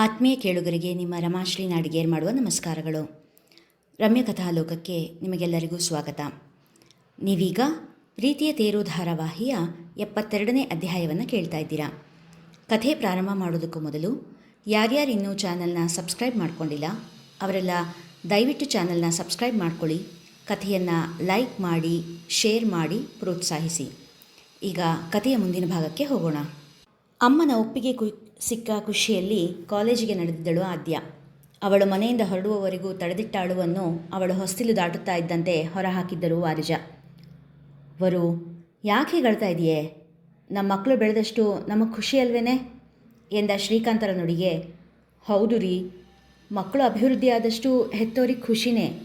ಆತ್ಮೀಯ ಕೇಳುಗರಿಗೆ ನಿಮ್ಮ ರಮಾಶ್ರೀ ನಾಡಿಗೇರ್ ಮಾಡುವ ನಮಸ್ಕಾರಗಳು. ರಮ್ಯ ಕಥಾಲೋಕಕ್ಕೆ ನಿಮಗೆಲ್ಲರಿಗೂ ಸ್ವಾಗತ. ನೀವೀಗ ಪ್ರೀತಿಯ ತೇರು ಧಾರಾವಾಹಿಯ ಎಪ್ಪತ್ತೆರಡನೇ ಅಧ್ಯಾಯವನ್ನು ಕೇಳ್ತಾ ಇದ್ದೀರಾ. ಕಥೆ ಪ್ರಾರಂಭ ಮಾಡೋದಕ್ಕೂ ಮೊದಲು ಯಾರ್ಯಾರು ಇನ್ನೂ ಚಾನಲ್ನ ಸಬ್ಸ್ಕ್ರೈಬ್ ಮಾಡ್ಕೊಂಡಿಲ್ಲ, ಅವರೆಲ್ಲ ದಯವಿಟ್ಟು ಚಾನಲ್ನ ಸಬ್ಸ್ಕ್ರೈಬ್ ಮಾಡ್ಕೊಳ್ಳಿ, ಕಥೆಯನ್ನು ಲೈಕ್ ಮಾಡಿ, ಶೇರ್ ಮಾಡಿ, ಪ್ರೋತ್ಸಾಹಿಸಿ. ಈಗ ಕಥೆಯ ಮುಂದಿನ ಭಾಗಕ್ಕೆ ಹೋಗೋಣ. ಅಮ್ಮನ ಒಪ್ಪಿಗೆ ಸಿಕ್ಕ ಖುಷಿಯಲ್ಲಿ ಕಾಲೇಜಿಗೆ ನಡೆದಿದ್ದಳು ಆದ್ಯ. ಅವಳು ಮನೆಯಿಂದ ಹೊರಡುವವರೆಗೂ ತಡೆದಿಟ್ಟ ಅಳುವನ್ನು ಅವಳು ಹೊಸ್ತಿಲು ದಾಟುತ್ತಾ ಇದ್ದಂತೆ ಹೊರಹಾಕಿದ್ದರು ವಾರಿಜ. ವರು, ಯಾಕೆ ಹೀಗಳ್ತಾ ಇದೆಯೇ? ನಮ್ಮ ಮಕ್ಕಳು ಬೆಳೆದಷ್ಟು ನಮಗೆ ಖುಷಿ ಅಲ್ವೇನೆ? ಎಂದ ಶ್ರೀಕಾಂತರ ನುಡಿಗೆ. ಹೌದು ರೀ ಮಕ್ಕಳು ಅಭಿವೃದ್ಧಿಯಾದಷ್ಟು ಹೆತ್ತೋರಿಗೆ ಖುಷಿನೇ.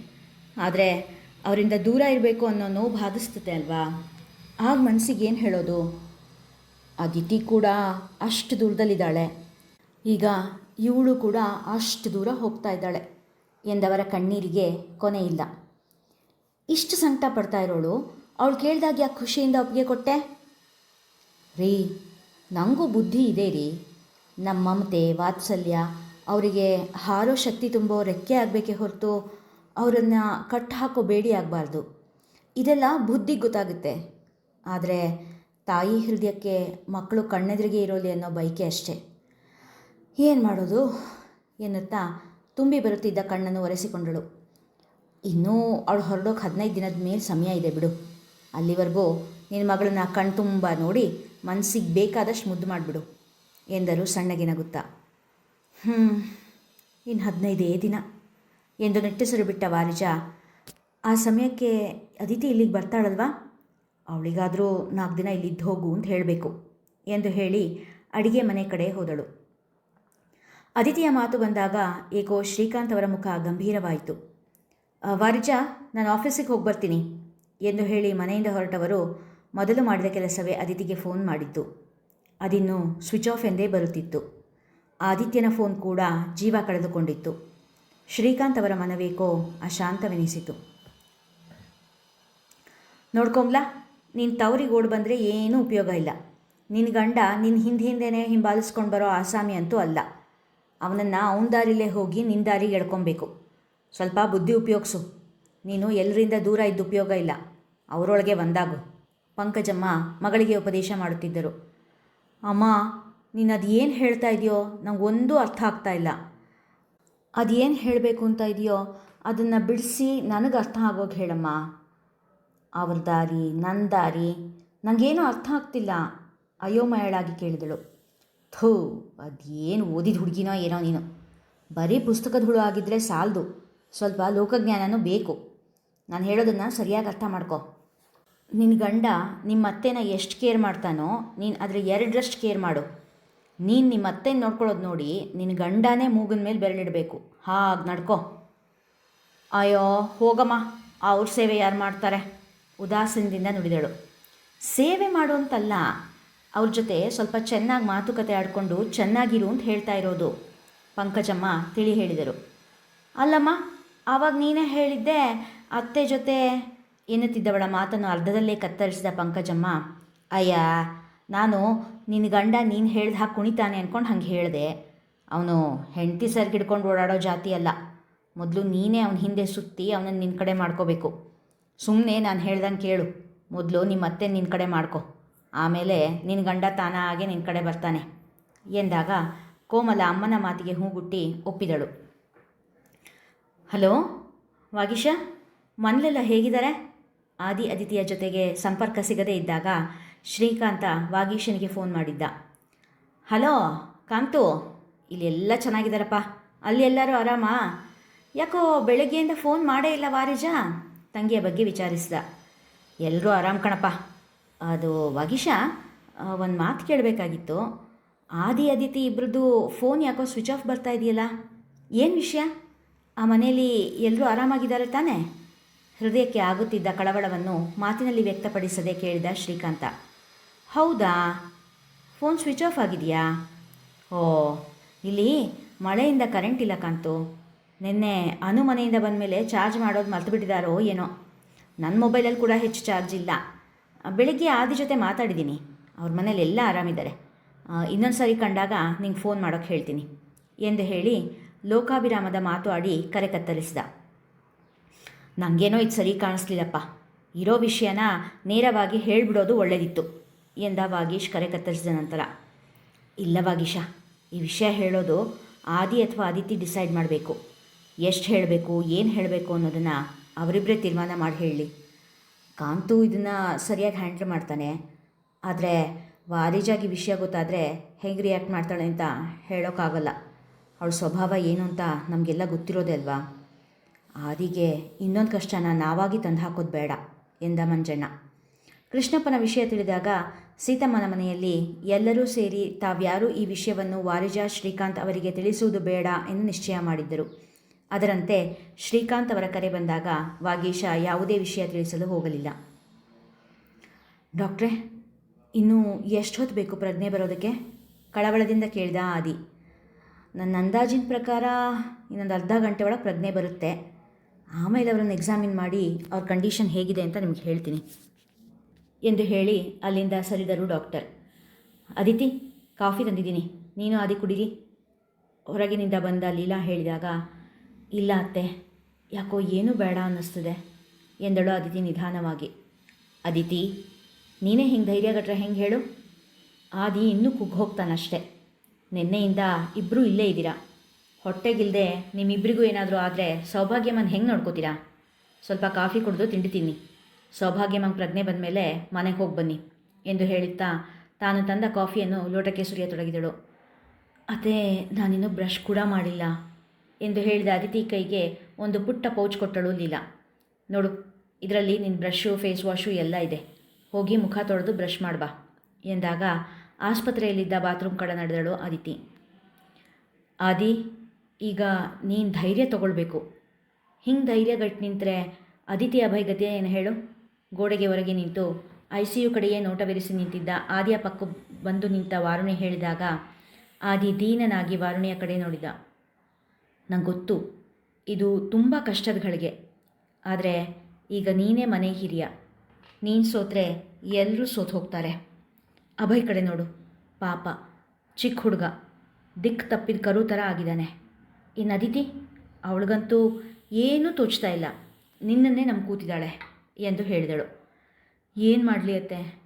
ಆದರೆ ಅವರಿಂದ ದೂರ ಇರಬೇಕು ಅನ್ನೋ ನೋವು ಬಾಧಿಸ್ತದೆ ಅಲ್ವಾ? ಆಗ ಮನಸ್ಸಿಗೆ ಏನು ಹೇಳೋದು? ಅದಿತಿ ಕೂಡ ಅಷ್ಟು ದೂರದಲ್ಲಿದ್ದಾಳೆ. ಈಗ ಇವಳು ಕೂಡ ಅಷ್ಟು ದೂರ ಹೋಗ್ತಾ ಇದ್ದಾಳೆ ಎಂದವರ ಕಣ್ಣೀರಿಗೆ ಕೊನೆ ಇಲ್ಲ. ಇಷ್ಟು ಸಂಕಟ ಪಡ್ತಾ ಇರೋಳು, ಅವಳು ಕೇಳಿದಾಗ ಯಾಕೆ ಖುಷಿಯಿಂದ ಒಪ್ಪಿಗೆ ಕೊಟ್ಟೆ? ರೀ ನನಗೂ ಬುದ್ಧಿ ಇದೆ ರೀ. ನಮ್ಮ ಮಮತೆ, ವಾತ್ಸಲ್ಯ, ಅವರಿಗೆ ಹಾರೋ ಶಕ್ತಿ ತುಂಬೋ ರೆಕ್ಕೆ ಆಗಬೇಕೇ ಹೊರತು ಅವರನ್ನು ಕಟ್ಟು ಹಾಕೋ ಬೇಡಿ ಆಗಬಾರ್ದು. ಇದೆಲ್ಲ ಬುದ್ಧಿಗೆ ಗೊತ್ತಾಗುತ್ತೆ. ಆದರೆ ತಾಯಿ ಹೃದಯಕ್ಕೆ, ಮಕ್ಕಳು ಕಣ್ಣೆದುರಿಗೆ ಇರೋಲಿ ಅನ್ನೋ ಬೈಕೆ ಅಷ್ಟೇ. ಏನು ಮಾಡೋದು? ಎನ್ನುತ್ತಾ ತುಂಬಿ ಬರುತ್ತಿದ್ದ ಕಣ್ಣನ್ನು ಒರೆಸಿಕೊಂಡಳು. ಇನ್ನೂ ಅವಳು ಹೊರಡೋಕೆ ಹದಿನೈದು ದಿನದ ಮೇಲೆ ಸಮಯ ಇದೆ ಬಿಡು. ಅಲ್ಲಿವರೆಗೂ ನಿನ್ನ ಮಗಳನ್ನ ಕಣ್ ತುಂಬ ನೋಡಿ ಮನಸ್ಸಿಗೆ ಬೇಕಾದಷ್ಟು ಮುದ್ದು ಮಾಡಿಬಿಡು, ಎಂದರು ಸಣ್ಣಗಿನ ನಗುತ್ತಾ. ಹ್ಞೂ ಇನ್ನು ಹದಿನೈದೇ ದಿನ, ಎಂದು ನಿಟ್ಟುಸಿರು ಬಿಟ್ಟ ವಾರಿಜ ಆ ಸಮಯಕ್ಕೆ ಅದಿತಿ ಇಲ್ಲಿಗೆ ಬರ್ತಾಳಲ್ವಾ? ಅವಳಿಗಾದರೂ ನಾಲ್ಕು ದಿನ ಇಲ್ಲಿದ್ದು ಹೋಗು ಅಂತ ಹೇಳಬೇಕು ಎಂದು ಹೇಳಿ ಅಡಿಗೆ ಮನೆ ಕಡೆ ಹೋದಳು. ಅದಿತಿಯ ಮಾತು ಬಂದಾಗ ಏಕೋ ಶ್ರೀಕಾಂತ್ ಅವರ ಮುಖ ಗಂಭೀರವಾಯಿತು. ವಾರಿಜಾ, ನಾನು ಆಫೀಸಿಗೆ ಹೋಗಿ ಬರ್ತೀನಿ ಎಂದು ಹೇಳಿ ಮನೆಯಿಂದ ಹೊರಟವರು ಮೊದಲು ಮಾಡಿದ ಕೆಲಸವೇ ಅದಿತಿಗೆ ಫೋನ್ ಮಾಡಿತ್ತು ಅದಿನ್ನು ಸ್ವಿಚ್ ಆಫ್ ಎಂದೇ ಬರುತ್ತಿತ್ತು. ಆದಿತ್ಯನ ಫೋನ್ ಕೂಡ ಜೀವ ಕಳೆದುಕೊಂಡಿತ್ತು. ಶ್ರೀಕಾಂತ್ ಅವರ ಮನವೇಕೋ ಅಶಾಂತವೆನಿಸಿತು. ನೋಡ್ಕೊಂಬ್ಲಾ ನೀನು ತವರಿಗೆ ಓಡ್ ಬಂದರೆ ಏನೂ ಉಪಯೋಗ ಇಲ್ಲ. ನಿನ್ನ ಗಂಡ ನಿನ್ನ ಹಿಂದೆ ಹಿಂದೆನೇ ಹಿಂಬಾಲಿಸ್ಕೊಂಡು ಬರೋ ಆಸಾಮಿ ಅಂತೂ ಅಲ್ಲ. ಅವನನ್ನು ಅವನ ದಾರಿಲೇ ಹೋಗಿ ನಿನ್ನ ದಾರಿಗೆ ಎಳ್ಕೊಬೇಕು. ಸ್ವಲ್ಪ ಬುದ್ಧಿ ಉಪಯೋಗಿಸು. ನೀನು ಎಲ್ಲರಿಂದ ದೂರ ಇದ್ದು ಉಪಯೋಗ ಇಲ್ಲ. ಅವರೊಳಗೆ ಒಂದಾಗು. ಪಂಕಜಮ್ಮ ಮಗಳಿಗೆ ಉಪದೇಶ ಮಾಡುತ್ತಿದ್ದರು. ಅಮ್ಮ, ನೀನು ಅದು ಏನು ಹೇಳ್ತಾ ಇದೆಯೋ ನಂಗೆ ಒಂದೂ ಅರ್ಥ ಆಗ್ತಾ ಇಲ್ಲ. ಅದೇನು ಹೇಳಬೇಕು ಅಂತ ಇದೆಯೋ ಅದನ್ನು ಬಿಡಿಸಿ ನನಗೆ ಅರ್ಥ ಆಗೋಗಿ ಹೇಳಮ್ಮ. ಅವ್ರ ದಾರಿ ನನ್ನ ದಾರಿ ನನಗೇನು ಅರ್ಥ ಆಗ್ತಿಲ್ಲ, ಅಯೋಮಯಳಾಗಿ ಕೇಳಿದಳು. ಥೂ, ಅದೇನು ಓದಿದ ಹುಡುಗಿನೋ ಏನೋ ನೀನು. ಬರೀ ಪುಸ್ತಕದ ಹುಳು ಆಗಿದ್ದರೆ ಸಾಲದು. ಸ್ವಲ್ಪ ಲೋಕಜ್ಞಾನನೂ ಬೇಕು. ನಾನು ಹೇಳೋದನ್ನು ಸರಿಯಾಗಿ ಅರ್ಥ ಮಾಡ್ಕೊ. ನಿನ್ನ ಗಂಡ ನಿಮ್ಮ ಅತ್ತೆನ ಎಷ್ಟು ಕೇರ್ ಮಾಡ್ತಾನೋ ನೀನು ಅದರ ಎರಡರಷ್ಟು ಕೇರ್ ಮಾಡು. ನೀನು ನಿಮ್ಮ ಅತ್ತೆನ ನೋಡ್ಕೊಳ್ಳೋದು ನೋಡಿ ನಿನ್ನ ಗಂಡನೇ ಮೂಗಿನ ಮೇಲೆ ಬೆರಳಿಡಬೇಕು. ಹಾಗೆ ನಡ್ಕೋ. ಅಯ್ಯೋ, ಹೋಗಮ್ಮ. ಅವ್ರ ಸೇವೆ ಯಾರು ಮಾಡ್ತಾರೆ? ಉದಾಸೀನದಿಂದ ನುಡಿದಳು. ಸೇವೆ ಮಾಡು ಅಂತಲ್ಲ ಅವ್ರ ಜೊತೆ ಸ್ವಲ್ಪ ಚೆನ್ನಾಗಿ ಮಾತುಕತೆ ಆಡಿಕೊಂಡು ಚೆನ್ನಾಗಿರು ಅಂತ ಹೇಳ್ತಾ ಇರೋದು, ಪಂಕಜಮ್ಮ ತಿಳಿ ಹೇಳಿದರು. ಅಲ್ಲಮ್ಮ, ಆವಾಗ ನೀನೇ ಹೇಳಿದ್ದೆ, ಅತ್ತೆ ಜೊತೆ ಎನ್ನುತ್ತಿದ್ದವಳ ಮಾತನ್ನು ಅರ್ಧದಲ್ಲೇ ಕತ್ತರಿಸಿದ ಪಂಕಜಮ್ಮ, ಅಯ್ಯ, ನಾನು ನಿನ್ನ ಗಂಡ ನೀನು ಹೇಳ್ದ ಹಾಕಿ ಕುಣಿತಾನೆ ಅಂದ್ಕೊಂಡು ಹಂಗೆ ಹೇಳಿದೆ. ಅವನು ಹೆಂಡತಿ ಸರ್ಗಿಡ್ಕೊಂಡು ಓಡಾಡೋ ಜಾತಿ ಅಲ್ಲ. ಮೊದಲು ನೀನೇ ಅವನ ಹಿಂದೆ ಸುತ್ತಿ ಅವನನ್ನು ನಿನ್ನ ಕಡೆ ಮಾಡ್ಕೋಬೇಕು. ಸುಮ್ಮನೆ ನಾನು ಹೇಳ್ದಂಗೆ ಕೇಳು. ಮೊದಲು ನಿಮ್ಮ ಅತ್ತೆ ನಿನ್ನ ಕಡೆ ಮಾಡ್ಕೊ. ಆಮೇಲೆ ನಿನ್ನ ಗಂಡ ತಾನ ಹಾಗೆ ನಿನ್ನ ಕಡೆ ಬರ್ತಾನೆ. ಎಂದಾಗ ಕೋಮಲ ಅಮ್ಮನ ಮಾತಿಗೆ ಹೂಗುಟ್ಟಿ ಒಪ್ಪಿದಳು. ಹಲೋ, ವಾಗೀಶ, ಮನೇಲೆಲ್ಲ ಹೇಗಿದ್ದಾರೆ? ಆದಿ ಅದಿತಿಯ ಜೊತೆಗೆ ಸಂಪರ್ಕ ಸಿಗದೇ ಇದ್ದಾಗ ಶ್ರೀಕಾಂತ ವಾಗೀಶನಿಗೆ ಫೋನ್ ಮಾಡಿದ್ದ. ಹಲೋ, ಕಾಂತು, ಇಲ್ಲೆಲ್ಲ ಚೆನ್ನಾಗಿದ್ದಾರಪ್ಪ. ಅಲ್ಲಿ ಎಲ್ಲರೂ ಆರಾಮಾ? ಯಾಕೋ ಬೆಳಗ್ಗೆಯಿಂದ ಫೋನ್ ಮಾಡೇ ಇಲ್ಲ ವಾರಿಜ? ತಂಗಿಯ ಬಗ್ಗೆ ವಿಚಾರಿಸಿದ. ಎಲ್ಲರೂ ಆರಾಮ್ ಕಣಪ್ಪ. ಅದು ವಗಿಶಾ ಒಂದು ಮಾತು ಕೇಳಬೇಕಾಗಿತ್ತು. ಆದಿ, ಅದಿತಿ ಇಬ್ಬರದ್ದು ಫೋನ್ ಯಾಕೋ ಸ್ವಿಚ್ ಆಫ್ ಬರ್ತಾ ಇದೆಯಲ್ಲ? ಏನು ವಿಷಯ? ಆ ಮನೆಯಲ್ಲಿ ಎಲ್ಲರೂ ಆರಾಮಾಗಿದ್ದಾರೆ ತಾನೇ? ಹೃದಯಕ್ಕೆ ಆಗುತ್ತಿದ್ದ ಕಳವಳವನ್ನು ಮಾತಿನಲ್ಲಿ ವ್ಯಕ್ತಪಡಿಸದೆ ಕೇಳಿದ ಶ್ರೀಕಾಂತ. ಹೌದಾ? ಫೋನ್ ಸ್ವಿಚ್ ಆಫ್ ಆಗಿದೆಯಾ? ಓ, ಇಲ್ಲಿ ಮಳೆಯಿಂದ ಕರೆಂಟ್ ಇಲ್ಲ ಕಾಂತು. ನಿನ್ನೆ ಅನು ಮನೆಯಿಂದ ಬಂದಮೇಲೆ ಚಾರ್ಜ್ ಮಾಡೋದು ಮರ್ತು ಬಿಟ್ಟಿದ್ದಾರೋ ಏನೋ. ನನ್ನ ಮೊಬೈಲಲ್ಲಿ ಕೂಡ ಹೆಚ್ಚು ಚಾರ್ಜ್ ಇಲ್ಲ. ಬೆಳಿಗ್ಗೆ ಆದಿ ಜೊತೆ ಮಾತಾಡಿದ್ದೀನಿ ಅವ್ರ ಮನೇಲಿ ಎಲ್ಲ ಆರಾಮಿದ್ದಾರೆ. ಇನ್ನೊಂದು ಸಾರಿ ಕಂಡಾಗ ನಿಂಗೆ ಫೋನ್ ಮಾಡೋಕ್ಕೆ ಹೇಳ್ತೀನಿ ಎಂದು ಹೇಳಿ ಲೋಕಾಭಿರಾಮದ ಮಾತು ಆಡಿ ಕರೆ ಕತ್ತರಿಸಿದ. ನನಗೇನೋ ಇದು ಸರಿ ಕಾಣಿಸ್ಲಿಲ್ಲಪ್ಪ. ಇರೋ ವಿಷಯನ ನೇರವಾಗಿ ಹೇಳಿಬಿಡೋದು ಒಳ್ಳೆಯದಿತ್ತು ಎಂದ ವಾಗೀಶ್ ಕರೆ ಕತ್ತರಿಸಿದ ನಂತರ. ಇಲ್ಲ ವಾಗೀಶ, ಈ ವಿಷಯ ಹೇಳೋದು ಆದಿ ಅಥವಾ ಆದಿತಿ ಡಿಸೈಡ್ ಮಾಡಬೇಕು. ಎಷ್ಟು ಹೇಳಬೇಕು, ಏನು ಹೇಳಬೇಕು ಅನ್ನೋದನ್ನು ಅವರಿಬ್ಬರೇ ತೀರ್ಮಾನ ಮಾಡಿ ಹೇಳಿ. ಕಾಂತು ಇದನ್ನು ಸರಿಯಾಗಿ ಹ್ಯಾಂಡಲ್ ಮಾಡ್ತಾನೆ. ಆದರೆ ವಾರಿಜಾಗಿ ವಿಷಯ ಗೊತ್ತಾದರೆ ಹೆಂಗೆ ರಿಯಾಕ್ಟ್ ಮಾಡ್ತಾಳೆ ಅಂತ ಹೇಳೋಕ್ಕಾಗಲ್ಲ ಅವಳ ಸ್ವಭಾವ ಏನು ಅಂತ ನಮಗೆಲ್ಲ ಗೊತ್ತಿರೋದೇ ಅಲ್ವಾ? ಆದಿಗೆ ಇನ್ನೊಂದು ಕಷ್ಟನ ನಾವಾಗಿ ತಂದು ಹಾಕೋದು ಬೇಡ, ಎಂದ ಮಂಜಣ್ಣ. ಕೃಷ್ಣಪ್ಪನ ವಿಷಯ ತಿಳಿದಾಗ ಸೀತಮ್ಮನ ಮನೆಯಲ್ಲಿ ಎಲ್ಲರೂ ಸೇರಿ ತಾವ್ಯಾರೂ ಈ ವಿಷಯವನ್ನು ವಾರಿಜಾ ಶ್ರೀಕಾಂತ್ ಅವರಿಗೆ ತಿಳಿಸುವುದು ಬೇಡ ಎಂದು ನಿಶ್ಚಯ ಮಾಡಿದ್ದರು. ಅದರಂತೆ ಶ್ರೀಕಾಂತ್ ಅವರ ಕರೆ ಬಂದಾಗ ವಾಗೀಶ ಯಾವುದೇ ವಿಷಯ ತಿಳಿಸಲು ಹೋಗಲಿಲ್ಲ. ಡಾಕ್ಟ್ರೆ, ಇನ್ನೂ ಎಷ್ಟು ಹೊತ್ತು ಬೇಕು ಪ್ರಜ್ಞೆ ಬರೋದಕ್ಕೆ? ಕಳವಳದಿಂದ ಕೇಳಿದ ಆದಿ. ನನ್ನ ಅಂದಾಜಿನ ಪ್ರಕಾರ ಇನ್ನೊಂದು ಅರ್ಧ ಗಂಟೆ ಒಳಗೆ ಪ್ರಜ್ಞೆ ಬರುತ್ತೆ. ಆಮೇಲೆ ಅವರನ್ನು ಎಕ್ಸಾಮಿನ್ ಮಾಡಿ ಅವ್ರ ಕಂಡೀಷನ್ ಹೇಗಿದೆ ಅಂತ ನಿಮಗೆ ಹೇಳ್ತೀನಿ ಎಂದು ಹೇಳಿ ಅಲ್ಲಿಂದ ಸರಿದರು ಡಾಕ್ಟರ್. ಅದಿತಿ ಕಾಫಿ ತಂದಿದ್ದೀನಿ. ನೀನು ಆದಿ ಕುಡೀರಿ. ಹೊರಗಿನಿಂದ ಬಂದ ಲೀಲಾ ಹೇಳಿದಾಗ ಇಲ್ಲ ಅತ್ತೆ, ಯಾಕೋ ಏನೂ ಬೇಡ ಅನ್ನಿಸ್ತದೆ, ಎಂದಳು ಅದಿತಿ ನಿಧಾನವಾಗಿ. ಅದಿತಿ, ನೀನೇ ಹಿಂಗೆ ಧೈರ್ಯಗಟ್ರೆ ಹೆಂಗೆ ಹೇಳು? ಆದಿ ಇನ್ನೂ ಕುಗ್ಗೋಗ್ತಾನಷ್ಟೆ ನಿನ್ನೆಯಿಂದ ಇಬ್ಬರೂ ಇಲ್ಲೇ ಇದ್ದೀರಾ? ಹೊಟ್ಟೆಗಿಲ್ಲದೆ ನಿಮ್ಮಿಬ್ಬರಿಗೂ ಏನಾದರೂ ಆದರೆ ಸೌಭಾಗ್ಯಮ್ಮನ ಹೆಂಗೆ ನೋಡ್ಕೋತೀರಾ? ಸ್ವಲ್ಪ ಕಾಫಿ ಕುಡಿದು ತಿಂಡಿ ತಿನ್ನಿ. ಪ್ರಜ್ಞೆ ಬಂದ ಮೇಲೆ ಮನೆಗೆ ಹೋಗಿ ಬನ್ನಿ, ಎಂದು ಹೇಳುತ್ತಾ ತಾನು ತಂದ ಕಾಫಿಯನ್ನು ಲೋಟಕ್ಕೆ ಸುರಿಯತೊಡಗಿದಳು. ಅದೇ ನಾನಿನ್ನೂ ಬ್ರಷ್ ಕೂಡ ಮಾಡಿಲ್ಲ. ಎಂದು ಹೇಳಿದ ಅದಿತಿ ಕೈಗೆ ಒಂದು ಪುಟ್ಟ ಪೌಚ್ ಕೊಟ್ಟಳು ಲೀಲಾ. ನೋಡು, ಇದರಲ್ಲಿ ನಿನ್ನ ಬ್ರಷು ಫೇಸ್ ವಾಶು ಎಲ್ಲ ಇದೆ. ಹೋಗಿ ಮುಖ ತೊಳೆದು ಬ್ರಷ್ ಮಾಡ್ಬಾ ಎಂದಾಗ ಆಸ್ಪತ್ರೆಯಲ್ಲಿದ್ದ ಬಾತ್ರೂಮ್ ಕಡೆ ನಡೆದಳು ಅದಿತಿ. ಆದಿ, ಈಗ ನೀನು ಧೈರ್ಯ ತಗೊಳ್ಬೇಕು. ಹಿಂಗೆ ಧೈರ್ಯ ಗಟ್ಟಿ ನಿಂತರೆ ಅದಿತಿ ಅಭಯಗತಿ ಏನು ಹೇಳು? ಗೋಡೆಗೆ ಹೊರಗೆ ನಿಂತು ಐ ಸಿ ಯು ಕಡೆಯೇ ನೋಟ ಬೆರೆಸಿ ನಿಂತಿದ್ದ ಆದಿಯ ಪಕ್ಕ ಬಂದು ನಿಂತ ವಾರುಣಿ ಹೇಳಿದಾಗ ಆದಿ ದೀನನಾಗಿ ವಾರುಣಿಯ ಕಡೆ ನೋಡಿದ. ನಂಗೆ ಗೊತ್ತು ಇದು ತುಂಬ ಕಷ್ಟದ ಗಳಿಗೆ ಆದರೆ ಈಗ ನೀನೇ ಮನೆ ಹಿರಿಯ. ನೀನು ಸೋತ್ರೆ ಎಲ್ಲರೂ ಸೋತು ಹೋಗ್ತಾರೆ. ಅಭಯ್ ಕಡೆ ನೋಡು. ಪಾಪ ಚಿಕ್ಕ ಹುಡುಗ. ದಿಕ್ಕು ತಪ್ಪಿದ ಕರು ಥರ ಆಗಿದ್ದಾನೆ. ಇನ್ನು ಅದಿತಿ, ಅವಳಿಗಂತೂ ಏನೂ ತೋಚ್ತಾ ಇಲ್ಲ. ನಿನ್ನನ್ನೇ ನಮ್ಮ ಕೂತಿದ್ದಾಳೆ ಎಂದು ಹೇಳಿದಳು. ಏನು ಮಾಡಲಿ ಅತ್ತೆ?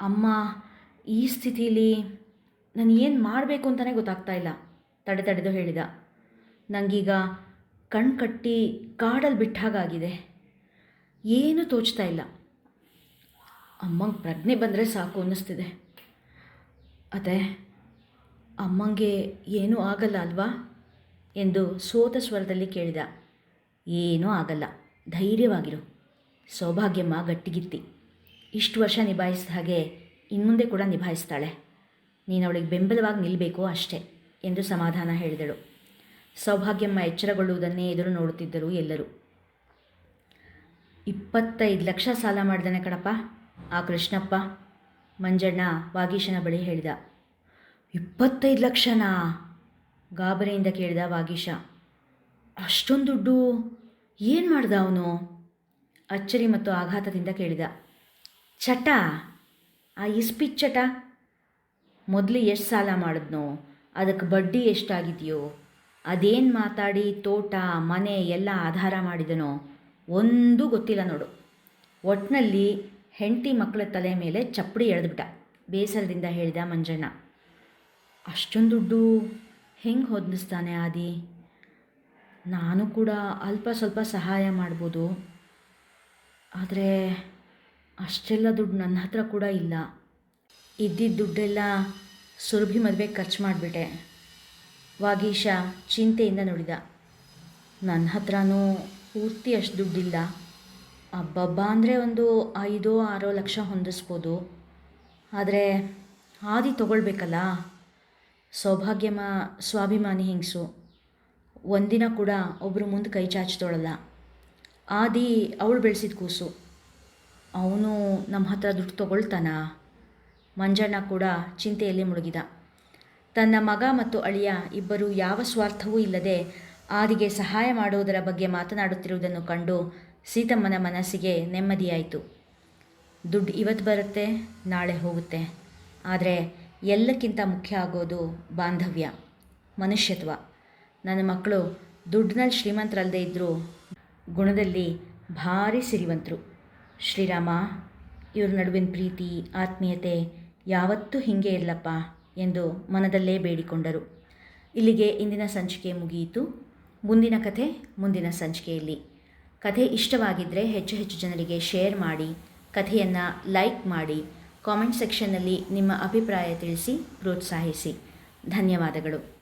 ಅಮ್ಮ, ಈ ಸ್ಥಿತಿಲಿ ನಾನು ಏನು ಮಾಡಬೇಕು ಅಂತಲೇ ಗೊತ್ತಾಗ್ತಾ ಇಲ್ಲ. ತಡೆ ತಡೆದು ಹೇಳಿದ. ನನಗೀಗ ಕಣ್ ಕಟ್ಟಿ ಕಾಡಲ್ಲಿ ಬಿಟ್ಟ ಹಾಗಾಗಿದೆ ಏನೂ ತೋಚ್ತಾ ಇಲ್ಲ. ಅಮ್ಮಂಗೆ ಪ್ರಜ್ಞೆ ಬಂದರೆ ಸಾಕು ಅನ್ನಿಸ್ತಿದೆ. ಅದೇ ಅಮ್ಮಂಗೆ ಏನೂ ಆಗಲ್ಲ ಅಲ್ವಾ? ಎಂದು ಸೋತ ಸ್ವರದಲ್ಲಿ ಕೇಳಿದ. ಏನೂ ಆಗಲ್ಲ. ಧೈರ್ಯವಾಗಿರು. ಸೌಭಾಗ್ಯಮ್ಮ ಗಟ್ಟಿಗಿತ್ತಿ. ಇಷ್ಟು ವರ್ಷ ನಿಭಾಯಿಸಿದ ಹಾಗೆ ಇನ್ಮುಂದೆ ಕೂಡ ನಿಭಾಯಿಸ್ತಾಳೆ. ನೀನು ಅವಳಿಗೆ ಬೆಂಬಲವಾಗಿ ನಿಲ್ಲಬೇಕು ಅಷ್ಟೇ ಎಂದು ಸಮಾಧಾನ ಹೇಳಿದಳು. ಸೌಭಾಗ್ಯಮ್ಮ ಎಚ್ಚರಗೊಳ್ಳುವುದನ್ನೇ ಎದುರು ನೋಡುತ್ತಿದ್ದರು ಎಲ್ಲರೂ. ಇಪ್ಪತ್ತೈದು ಲಕ್ಷ ಸಾಲ ಮಾಡಿದಾನೆ ಕಣಪ್ಪ. ಆ ಕೃಷ್ಣಪ್ಪ ಮಂಜಣ್ಣ ವಾಗೀಶನ ಬಳಿ ಹೇಳಿದ, ಇಪ್ಪತ್ತೈದು ಲಕ್ಷನಾ? ಗಾಬರಿಯಿಂದ ಕೇಳಿದ ವಾಗೀಶ, ಅಷ್ಟೊಂದು ದುಡ್ಡು ಏನು ಮಾಡ್ದ ಅವನು? ಅಚ್ಚರಿ ಮತ್ತು ಆಘಾತದಿಂದ ಕೇಳಿದ, ಚಟ? ಆ ಇಸ್ಪಿಚ್ ಚಟ? ಮೊದಲು ಎಷ್ಟು ಸಾಲ ಮಾಡಿದ್ನೋ, ಅದಕ್ಕೆ ಬಡ್ಡಿ ಎಷ್ಟಾಗಿದೆಯೋ ಅದೇನು ಮಾತಾಡಿ ತೋಟ, ಮನೆ ಎಲ್ಲ ಆಧಾರ ಮಾಡಿದನೋ ಒಂದೂ ಗೊತ್ತಿಲ್ಲ ನೋಡು. ಒಟ್ಟಿನಲ್ಲಿ ಹೆಂಡತಿ ಮಕ್ಕಳ ತಲೆ ಮೇಲೆ ಚಪ್ಪಡಿ ಎಳೆದ್ಬಿಟ್ಟ, ಬೇಸರದಿಂದ ಹೇಳಿದ ಮಂಜಣ್ಣ. ಅಷ್ಟೊಂದು ದುಡ್ಡು ಹೆಂಗೆ ಹೊಂದಿಸ್ತಾನೆ ಆದಿ? ನಾನು ಕೂಡ ಅಲ್ಪ ಸ್ವಲ್ಪ ಸಹಾಯ ಮಾಡ್ಬೋದು. ಆದರೆ ಅಷ್ಟೆಲ್ಲ ದುಡ್ಡು ನನ್ನ ಹತ್ರ ಕೂಡ ಇಲ್ಲ. ಇದ್ದಿದ್ದ ದುಡ್ಡೆಲ್ಲ ಸುರಭಿ ಮದುವೆ ಖರ್ಚು ಮಾಡಿಬಿಟ್ಟೆ. ವಾಗೀಶ ಚಿಂತೆಯಿಂದ ನೋಡಿದ ನನ್ನ ಹತ್ರನೂ ಪೂರ್ತಿ ಅಷ್ಟು ದುಡ್ಡಿಲ್ಲ. ಹಬ್ಬಬ್ಬ ಅಂದರೆ ಒಂದು ಐದೋ ಆರೋ ಲಕ್ಷ ಹೊಂದಿಸ್ಬೋದು. ಆದರೆ ಆದಿ ತಗೊಳ್ಬೇಕಲ್ಲ? ಸೌಭಾಗ್ಯಮ, ಸ್ವಾಭಿಮಾನಿ ಹಿಂಗ್ಸು? ಒಂದಿನ ಕೂಡ ಒಬ್ಬರು ಮುಂದೆ ಕೈ ಚಾಚ್ತೊಳಲ್ಲ ಆದಿ ಅವಳು ಬೆಳೆಸಿದ ಕೂಸು. ಅವನು ನಮ್ಮ ಹತ್ರ ದುಡ್ಡು ತಗೊಳ್ತಾನಾ? ಮಂಜಣ್ಣ ಕೂಡ ಚಿಂತೆಯಲ್ಲಿ ಮುಳುಗಿದ. ತನ್ನ ಮಗ ಮತ್ತು ಅಳಿಯ ಇಬ್ಬರು ಯಾವ ಸ್ವಾರ್ಥವೂ ಇಲ್ಲದೆ ಆದಿಗೆ ಸಹಾಯ ಮಾಡುವುದರ ಬಗ್ಗೆ ಮಾತನಾಡುತ್ತಿರುವುದನ್ನು ಕಂಡು ಸೀತಮ್ಮನ ಮನಸ್ಸಿಗೆ ನೆಮ್ಮದಿಯಾಯಿತು. ದುಡ್ಡು ಇವತ್ತು ಬರುತ್ತೆ, ನಾಳೆ ಹೋಗುತ್ತೆ. ಆದರೆ ಎಲ್ಲಕ್ಕಿಂತ ಮುಖ್ಯ ಆಗೋದು ಬಾಂಧವ್ಯ, ಮನುಷ್ಯತ್ವ. ನನ್ನ ಮಕ್ಕಳು ದುಡ್ಡಿನಲ್ಲಿ ಶ್ರೀಮಂತರಲ್ಲದೆ ಇದ್ದರೂ ಗುಣದಲ್ಲಿ ಭಾರಿ ಸಿರಿವಂತರು. ಶ್ರೀರಾಮ, ಇವ್ರ ನಡುವಿನ ಪ್ರೀತಿ, ಆತ್ಮೀಯತೆ ಯಾವತ್ತೂ ಹೀಗೆ ಇರಲಪ್ಪ ಎಂದು ಮನದಲ್ಲೇ ಬೇಡಿಕೊಂಡರು. ಇಲ್ಲಿಗೆ ಇಂದಿನ ಸಂಚಿಕೆ ಮುಗಿಯಿತು. ಮುಂದಿನ ಕಥೆ ಮುಂದಿನ ಸಂಚಿಕೆಯಲ್ಲಿ. ಕಥೆ ಇಷ್ಟವಾಗಿದ್ದರೆ ಹೆಚ್ಚು ಹೆಚ್ಚು ಜನರಿಗೆ ಶೇರ್ ಮಾಡಿ, ಕಥೆಯನ್ನು ಲೈಕ್ ಮಾಡಿ, ಕಾಮೆಂಟ್ ಸೆಕ್ಷನ್ನಲ್ಲಿ ನಿಮ್ಮ ಅಭಿಪ್ರಾಯ ತಿಳಿಸಿ, ಪ್ರೋತ್ಸಾಹಿಸಿ. ಧನ್ಯವಾದಗಳು.